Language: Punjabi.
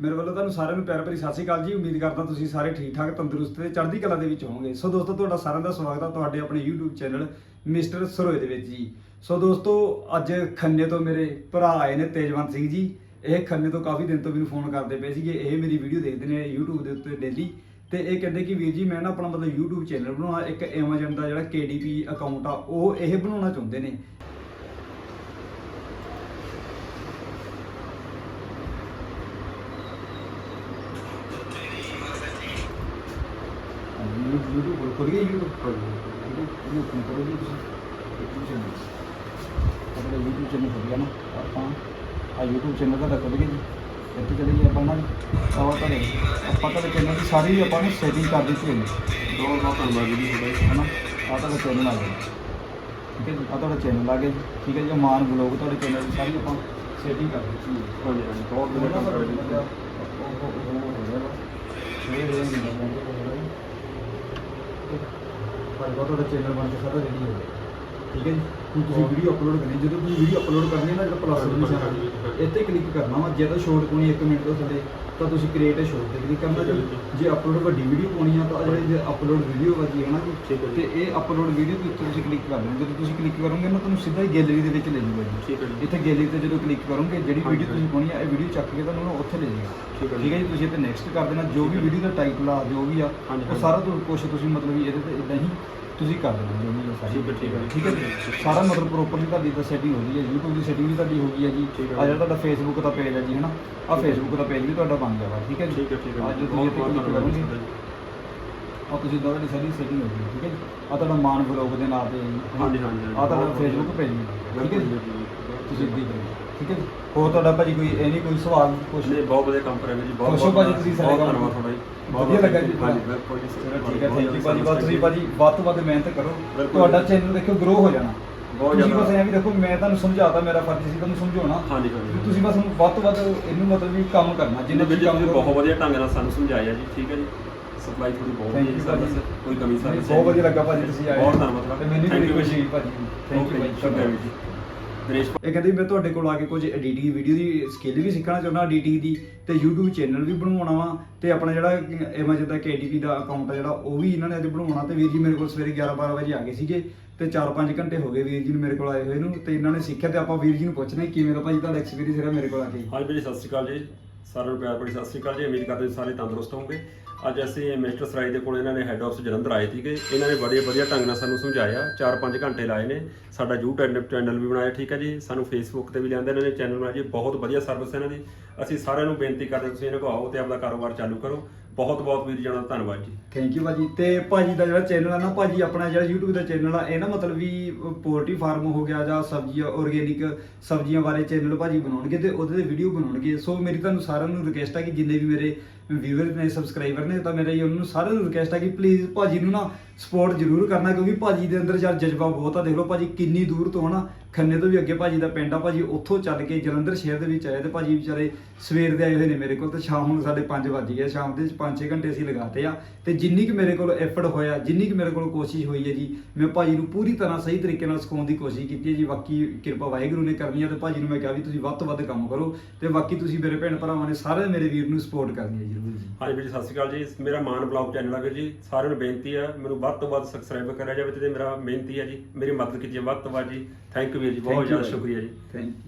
ਮੇਰੇ ਵੱਲੋਂ ਤੁਹਾਨੂੰ ਸਾਰਿਆਂ ਨੂੰ ਪਿਆਰ ਭਰੀ ਸਤਿ ਸ਼੍ਰੀ ਅਕਾਲ ਜੀ। ਉਮੀਦ ਕਰਦਾ ਤੁਸੀਂ ਸਾਰੇ ਠੀਕ ਠਾਕ, ਤੰਦਰੁਸਤ ਤੇ ਚੜ੍ਹਦੀ ਕਲਾ ਦੇ ਵਿੱਚ ਹੋਵੋਗੇ। ਸੋ ਦੋਸਤੋ, ਤੁਹਾਡਾ ਸਾਰਿਆਂ ਦਾ ਸਵਾਗਤ ਹੈ ਤੁਹਾਡੇ ਆਪਣੇ YouTube ਚੈਨਲ ਮਿਸਟਰ ਸਰੋਏ ਦੇ ਵਿੱਚ ਜੀ। ਸੋ ਦੋਸਤੋ, ਅੱਜ ਖੰਨੇ ਤੋਂ ਮੇਰੇ ਭਰਾ ਆਏ ਨੇ ਤੇਜਵੰਤ ਸਿੰਘ ਜੀ। ਇਹ ਖੰਨੇ ਤੋਂ ਕਾਫੀ ਦਿਨ ਤੋਂ ਮੈਨੂੰ ਫੋਨ ਕਰਦੇ ਪਏ ਸੀਗੇ। ਇਹ ਮੇਰੀ ਵੀਡੀਓ ਦੇਖਦੇ ਨੇ YouTube ਦੇ ਉੱਤੇ ਡੇਲੀ ਤੇ ਇਹ ਕਹਿੰਦੇ ਕਿ ਵੀਰ ਜੀ, ਮੈਂ ਨਾ ਆਪਣਾ ਮਤਲਬ YouTube ਚੈਨਲ ਬਣਾਉਣਾ। ਇੱਕ Amazon ਦਾ ਜਿਹੜਾ KDP ਅਕਾਊਂਟ ਆ, ਉਹ ਇਹ ਬਣਾਉਣਾ ਚਾਹੁੰਦੇ ਨੇ। YouTube ਖੁੱਲ ਗਿਆ YouTube ਗਿਆ YouTube open ਕਰੋ ਜੀ ਤੁਸੀਂ YouTube channel ਆਪਣਾ YouTube ਚੈਨਲ ਖੁੱਲ ਗਿਆ ਨਾ ਆਪਾਂ ਆ YouTube ਚੈਨਲ ਦਾ ਖੁੱਲ ਗਿਆ ਜੀ ਇੱਥੇ ਚਲੇ ਜੀ ਆਪਾਂ ਨਾ ਆਹ ਤੁਹਾਡੇ ਆਪਾਂ ਤੁਹਾਡੇ ਚੈਨਲ ਦੀ ਸਾਰੀ ਆਪਾਂ ਨੇ ਸੈਟਿੰਗ ਕਰ ਦਿੱਤੀ ਹੈ ਬਹੁਤ ਬਹੁਤ ਧੰਨਵਾਦ ਜੀ ਤੁਹਾਡਾ ਹਨਾ ਆ ਤੁਹਾਡਾ ਚੈਨਲ ਆ ਗਿਆ ਠੀਕ ਹੈ ਜੀ ਆ ਤੁਹਾਡਾ ਚੈਨਲ ਆ ਗਿਆ ਠੀਕ ਹੈ ਜੀ ਮਾਨ ਬਲੌਗ ਤੁਹਾਡੇ ਚੈਨਲ ਦੀ ਸਾਰੀ ਆਪਾਂ ਸੈਟਿੰਗ ਕਰ ਦਿੱਤੀ ਹੈ ਹਾਂਜੀ ਹਾਂਜੀ ਬਹੁਤ ਵਧੀਆ ਕੰਮ ਕਰ ਰਹੇ ਜੀ ਭਾਈ ਬਹੁਤ ਤੁਹਾਡਾ ਚੈਨਲ ਬਣ ਕੇ ਸਾਰਾ ਰੈਡੀ ਹੋ ਗਿਆ ਠੀਕ ਹੈ ਜੀ? ਹੁਣ ਤੁਸੀਂ ਵੀਡੀਓ ਅਪਲੋਡ ਕਰਨੀ ਜਦੋਂ ਤੁਸੀਂ ਵੀਡੀਓ ਅਪਲੋਡ ਕਰਨੀ ਹੈ ਨਾ ਜਿਹੜਾ ਪਲੱਸ ਦੇ ਨਿਸ਼ਾਨ ਇੱਥੇ ਕਲਿੱਕ ਕਰਨਾ ਵਾ। ਜੇ ਤਾਂ ਸ਼ੋਰਟ ਪਾਉਣੀ 1 ਮਿੰਟ ਤੋਂ ਥੱਲੇ ਤਾਂ ਤੁਸੀਂ ਕ੍ਰੀਏਟ ਸ਼ੋਰਟ ਤੇ ਕਲਿੱਕ ਕਰਨਾ ਜੀ। ਜੇ। ਅਪਲੋਡ ਵੱਡੀ ਵੀਡੀਓ ਪਾਉਣੀ ਆ ਤਾਂ ਜਿਹੜੇ ਜੇ ਅਪਲੋਡ ਵੀਡੀਓ ਵਾਜੀ ਹੈ ਨਾ ਜੀ। ਤੇ ਇਹ ਅਪਲੋਡ ਵੀਡੀਓ ਦੇ ਉੱਤੇ ਤੁਸੀਂ ਕਲਿੱਕ ਕਰ ਲੈਣਾ ਜਦੋਂ ਤੁਸੀਂ ਕਲਿੱਕ ਕਰੋਗੇ ਨਾ ਤੁਹਾਨੂੰ ਸਿੱਧਾ ਹੀ ਗੈਲਰੀ ਦੇ ਵਿੱਚ ਲੈ ਜਾਊਗਾ ਜੀ। ਠੀਕ ਹੈ ਜੀ। ਇੱਥੇ ਗੈਲਰੀ ਤੇ ਜਦੋਂ ਕਲਿੱਕ ਕਰੋਗੇ ਜਿਹੜੀ ਵੀਡੀਓ ਤੁਸੀਂ ਪਾਉਣੀ ਆ ਇਹ ਵੀਡੀਓ ਚੱਕ ਕੇ ਤੁਹਾਨੂੰ ਉੱਥੇ ਲੈ ਜਾਏਗਾ ਠੀਕ ਹੈ ਜੀ। ਤੁਸੀਂ ਇੱਥੇ ਨੈਕਸਟ ਕਰ ਦੇਣਾ। ਜੋ ਵੀ ਵੀਡੀਓ ਦਾ ਟਾਈਟਲ ਆ ਜੋ ਵੀ ਆ ਉਹ। ਸਾਰਾ ਤੁਹਾਨੂੰ ਕੁਛ ਤੁਸੀਂ ਮਤਲਬ ਇਹਦੇ ਤੇ ਇਦਾਂ ਹੀ ਤੁਸੀਂ ਕਰ ਦੇਣਾ ਜੋ ਵੀ ਸਾਰੀ ਠੀਕ ਹੈ, ਠੀਕ ਹੈ। ਠੀਕ ਹੈ ਜੀ ਸਾਰਾ ਮਤਲਬ ਪ੍ਰੋਪਰਲੀ ਤੁਹਾਡੀ ਤਾਂ ਸੈਟਿੰਗ ਹੋ ਗਈ ਹੈ YouTube ਦੀ ਸੈਟਿੰਗ ਵੀ ਤੁਹਾਡੀ ਹੋ ਗਈ ਹੈ ਜੀ ਠੀਕ ਹੈ। ਆ ਜਿਹੜਾ ਤੁਹਾਡਾ Facebook ਦਾ ਪੇਜ ਹੈ ਜੀ ਹਨਾ ਆ Facebook ਦਾ ਪੇਜ ਵੀ ਤੁਹਾਡਾ ਬਣ ਗਿਆ ਵਾ ਠੀਕ ਹੈ ਜੀ ਠੀਕ ਹੈ ਠੀਕ ਹੈ ਅੱਜ ਤੁਸੀਂ ਬਹੁਤ ਇੱਥੇ ਬਹੁਤ ਕਲਿੱਕ ਧੰਨਵਾਦ ਕਰੋਗੇ ਜੀ ਤੁਹਾਡਾ ਜੀ। ਆ ਤੁਸੀਂ ਤੁਹਾਡੀ ਸਾਰੀ ਸੈਟਿੰਗ ਹੋ ਗਈ ਠੀਕ ਹੈ ਜੀ ਆ ਤੁਹਾਡਾ ਮਾਨ ਬਲੌਗ ਦੇ ਨਾਂ ਤੇ? ਹਾਂਜੀ, ਹਾਂਜੀ, ਹਾਂਜੀ। ਆ ਤੁਹਾਡਾ ਬਹੁਤ Facebook ਪੇਜ ਵੀ ਠੀਕ ਹੈ ਜੀ ਬਿਲਕੁਲ। ਤੁਸੀਂ ਇੱਦਾਂ ਹੀ ਕਰੋ ਠੀਕ ਹੈ ਜੀ? ਹੋਰ ਤੁਹਾਡਾ ਭਾਜੀ ਕੋਈ ਇਹ ਨਹੀਂ ਕੋਈ ਸਵਾਲ ਕੁਛ? ਨਹੀਂ ਬਹੁਤ ਵਧੀਆ ਕੰਮ ਕਰਿਆ ਜੀ ਬਹੁਤ ਖੁਸ਼ ਭਾਜੀ ਤੁਸੀਂ ਬਹੁਤ ਕੰਮ? ਧੰਨਵਾਦ ਤੁਹਾਡਾ ਜੀ। ਬਹੁਤ ਵਧੀਆ ਲੱਗਾ ਜੀ। ਹਾਂਜੀ ਬਿਲਕੁਲ ਜੀ ਚਲੋ ਠੀਕ ਹੈ ਥੈਂਕ ਯੂ ਭਾਜੀ। ਬਸ ਤੁਸੀਂ ਭਾਜੀ ਵੱਧ ਤੋਂ ਵੱਧ ਮਿਹਨਤ ਕਰੋ। ਬਿਲਕੁਲ। ਤੁਹਾਡਾ ਚੈਨਲ ਦੇਖੋ ਗਰੋ ਹੋ ਜਾਣਾ। ਬਹੁਤ ਤੁਸੀਂ ਜ਼ਿਆਦਾ। ਬਸ ਐਂ ਵੀ ਦੇਖੋ ਮੈਂ ਤੁਹਾਨੂੰ ਸਮਝਾਤਾ ਮੇਰਾ ਫਰਜ਼ ਸੀ ਤੁਹਾਨੂੰ ਸਮਝਾਉਣਾ। ਹਾਂਜੀ ਵੀ ਹਾਂਜੀ ਤੁਸੀਂ ਬਸ ਹੁਣ ਵੱਧ ਤੋਂ ਵੱਧ ਇਹਨੂੰ ਮਤਲਬ ਵੀ ਕੰਮ ਕਰਨਾ ਜਿੰਨੇ ਵਿੱਚ ਕੰਮ ਤੁਸੀਂ ਕਰੋ। ਬਹੁਤ ਵਧੀਆ ਢੰਗ ਨਾਲ ਸਾਨੂੰ ਸਮਝਾਇਆ ਜੀ ਠੀਕ ਹੈ ਜੀ। ਸਪਲਾਈ ਥੋੜੀ ਬਹੁਤ Thank ਵਧੀਆ you ਸਰਵਿਸ ਭਾਜੀ। ਕੋਈ ਕਮੀ ਸਰਵਿਸ ਬਹੁਤ ਵਧੀਆ ਲੱਗਾ ਭਾਜੀ ਤੁਸੀਂ ਆਏ। ਬਹੁਤ ਧੰਨਵਾਦ। ਤੇ ਮੈਨੂੰ ਬੜੀ you ਖੁਸ਼ੀ ਹੋਈ ਭਾਜੀ। ਥੈਂਕ ਯੂ Okay, ਸ਼ੁਕਰੀਆ ਭਾਜੀ ਜੀ। ਦਿਨੇਸ਼ ਇਹ ਕਹਿੰਦੇ ਮੈਂ ਤੁਹਾਡੇ ਕੋਲ ਆ ਕੇ ਕੁਝ ਐਡੀਟਿੰਗ ਵੀਡੀਓ ਦੀ ਸਕਿੱਲ ਵੀ ਸਿੱਖਣਾ ਚਾਹੁੰਦਾ ਐਡੀਟਿੰਗ ਦੀ ਤੇ YouTube ਚੈਨਲ ਵੀ ਬਣਵਾਉਣਾ ਵਾ ਤੇ ਆਪਣਾ ਜਿਹੜਾ Amazon ਦਾ KDP ਦਾ ਅਕਾਊਂਟ ਆ ਜਿਹੜਾ ਉਹ ਵੀ ਇਹਨਾਂ ਨੇ ਅੱਜ ਬਣਵਾਉਣਾ ਤੇ ਵੀਰ ਜੀ ਮੇਰੇ ਕੋਲ ਸਵੇਰੇ 11 12 ਵਜੇ ਆ ਗਏ ਸੀਗੇ ਤੇ 4-5 ਘੰਟੇ ਹੋ ਗਏ ਵੀਰ ਜੀ ਨੂੰ ਮੇਰੇ ਕੋਲ ਆਏ ਹੋਏ ਨੂੰ ਤੇ ਇਹਨਾਂ ਨੇ ਸਿੱਖਿਆ ਤੇ ਆਪਾਂ ਵੀਰ ਜੀ ਨੂੰ ਪੁੱਛਣਾ ਕਿਵੇਂ ਦਾ ਭਾਜੀ ਤੁਹਾਡਾ ਐਕਸਪੀਰੀਅੰਸ ਰਿਹਾ ਮੇਰੇ ਕੋਲ ਆ ਕੇ। ਹਾਂਜੀ ਵੀਰ ਜੀ ਸਤਿ ਸ਼੍ਰੀ ਅਕਾਲ ਜੀ। ਸਾਰਿਆਂ ਨੂੰ ਪਿਆਰ ਭਰੀ ਸਤਿ ਸ਼੍ਰੀ ਅਕਾਲ ਜੀ। ਉਮੀਦ ਕਰਦੇ ਸਾਰੇ ਤੰਦਰੁਸਤ ਹੋਵੋਗੇ। ਅੱਜ ਅਸੀਂ ਮਿਸਟਰ ਸਰਾਈ ਦੇ ਕੋਲ ਇਹਨਾਂ ਨੇ ਹੈੱਡ ਆਫਿਸ ਜਲੰਧਰ ਆਏ ਸੀਗੇ। ਇਹਨਾਂ ਨੇ ਬੜੇ ਵਧੀਆ ਢੰਗ ਨਾਲ ਸਾਨੂੰ ਸਮਝਾਇਆ। 4-5 ਘੰਟੇ ਲਾਏ ਨੇ। ਸਾਡਾ YouTube ਚੈਨਲ ਵੀ ਬਣਾਇਆ, ਠੀਕ ਹੈ ਜੀ। ਸਾਨੂੰ Facebook ਤੇ ਵੀ ਲਿਆਂਦੇ ਇਹਨਾਂ ਨੇ ਚੈਨਲ ਬਣਾਇਆ ਜੀ। ਬਹੁਤ ਵਧੀਆ ਸਰਵਿਸ ਇਹਨਾਂ ਦੀ। ਅਸੀਂ ਸਾਰਿਆਂ ਨੂੰ ਬੇਨਤੀ ਕਰਦੇ ਤੁਸੀਂ ਇਹਨਾਂ ਕੋਲ ਆਓ ਤੇ ਆਪਣਾ ਕਾਰੋਬਾਰ ਚਾਲੂ ਕਰੋ। ਬਹੁਤ ਬਹੁਤ ਵੀਰ ਜਣਾ ਧੰਨਵਾਦ ਜੀ। ਥੈਂਕ ਯੂ ਭਾਜੀ। ਤੇ ਭਾਜੀ ਦਾ ਜਿਹੜਾ ਚੈਨਲ ਆ ਨਾ, ਭਾਜੀ ਆਪਣਾ ਜਿਹੜਾ YouTube ਦਾ ਚੈਨਲ ਆ, ਇਹ ਨਾ ਮਤਲਬ ਵੀ ਪੋਲਟਰੀ ਫਾਰਮ ਹੋ ਗਿਆ ਜਾਂ ਸਬਜ਼ੀਆਂ ਆਰਗੇਨਿਕ ਸਬਜ਼ੀਆਂ ਬਾਰੇ ਚੈਨਲ ਭਾਜੀ ਬਣਾਉਣਗੇ ਤੇ ਉਹਦੇ ਤੇ ਵੀਡੀਓ ਬਣਾਉਣਗੇ। ਸੋ ਮੇਰੀ ਤੁਹਾਨੂੰ ਸਾਰਿਆਂ ਨੂੰ ਰਿਕਵੈਸਟ ਆ ਕਿ ਜਿੰਨੇ ਵੀ ਮੇਰੇ ਵੀਵਰ ਨੇ ਸਬਸਕ੍ਰਾਈਬਰ ਨੇ, ਤਾਂ ਮੇਰਾ ਇਹ ਉਹਨਾਂ ਨੂੰ ਸਾਰਿਆਂ ਨੂੰ ਰਿਕਵੈਸਟ ਹੈ ਕਿ ਪਲੀਜ਼ ਭਾਜੀ ਨੂੰ ਨਾ ਸਪੋਰਟ ਜ਼ਰੂਰ ਕਰਨਾ, ਕਿਉਂਕਿ ਭਾਜੀ ਦੇ ਅੰਦਰ ਯਾਰ ਜਜ਼ਬਾ ਬਹੁਤ ਆ, ਦੇਖ ਲਓ ਭਾਜੀ ਕਿੰਨੀ ਦੂਰ ਤੋਂ ਹਨਾ, ਖੰਨੇ ਤੋਂ ਵੀ ਅੱਗੇ ਭਾਜੀ ਦਾ ਪਿੰਡ ਆ, ਭਾਜੀ ਉੱਥੋਂ ਚੱਲ ਕੇ ਜਲੰਧਰ ਸ਼ਹਿਰ ਦੇ ਵਿੱਚ ਆਏ ਤੇ ਭਾਜੀ ਵਿਚਾਰੇ ਸਵੇਰ ਦੇ ਆਏ ਹੋਏ ਨੇ ਮੇਰੇ ਕੋਲ ਤੇ ਸ਼ਾਮ ਨੂੰ ਸਾਡੇ 5 ਵੱਜ ਗਏ ਸ਼ਾਮ ਦੇ 5-6 ਘੰਟੇ ਅਸੀਂ ਲਗਾਤੇ ਆ, ਤੇ ਜਿੰਨੀ ਕਿ ਮੇਰੇ ਕੋਲ ਐਫਰਟ ਹੋਇਆ, ਜਿੰਨੀ ਕਿ ਮੇਰੇ ਕੋਲ ਕੋਸ਼ਿਸ਼ ਹੋਈ ਹੈ ਜੀ, ਮੈਂ ਭਾਜੀ ਨੂੰ ਪੂਰੀ ਤਰ੍ਹਾਂ ਸਹੀ ਤਰੀਕੇ ਨਾਲ ਸਿਖਾਉਣ ਦੀ ਕੋਸ਼ਿਸ਼ ਕੀਤੀ ਹੈ ਜੀ, ਬਾਕੀ ਕਿਰਪਾ ਵਾਹਿਗੁਰੂ ਨੇ ਕਰਨੀ ਹੈ ਤੇ ਭਾਜੀ ਨੂੰ ਮੈਂ ਕਿਹਾ ਵੀ ਤੁਸੀਂ ਵੱਧ ਤੋਂ ਵੱਧ ਕੰਮ ਕਰੋ ਤੇ ਬਾਕੀ ਤੁਸੀਂ ਮੇਰੇ ਭੈਣ ਭਰਾਵਾਂ ਨੇ ਸਾਰੇ ਮੇਰੇ ਵੀਰ ਨੂੰ ਸਪੋਰਟ ਕਰਨੀ ਹੈ ਜ਼ਰੂਰ ਜੀ। ਹਾਂਜੀ ਵੀਰ ਜੀ, ਸਤਿ ਸ਼੍ਰੀ ਅਕਾਲ ਜੀ, ਮੇਰਾ ਮਾਨ ਬਲੌਗ ਚੈਨਲ ਆ ਵੀਰ ਜੀ, ਸਾਰਿਆਂ ਨੂੰ ਬੇਨਤੀ ਆ, ਮੈਨੂੰ ਵੱਧ ਤੋਂ ਵੱਧ ਸਬਸਕ੍ਰਾਈਬ ਕਰਿਆ ਜਾਵੇ ਤੇ ਮੇਰਾ ਬੇਨਤੀ ਹੈ ਜੀ ਮੇਰੀ ਮਦਦ ਕੀਤੀ ਜਾਵੇ ਵੱਧ ਤੋਂ ਵੱਧ ਜੀ। ਥੈਂਕ ਯੂ ਵੀਰ ਜੀ ਬਹੁਤ ਜ਼ਿਆਦਾ। ਸ਼ੁਕਰੀਆ ਜੀ। Thank you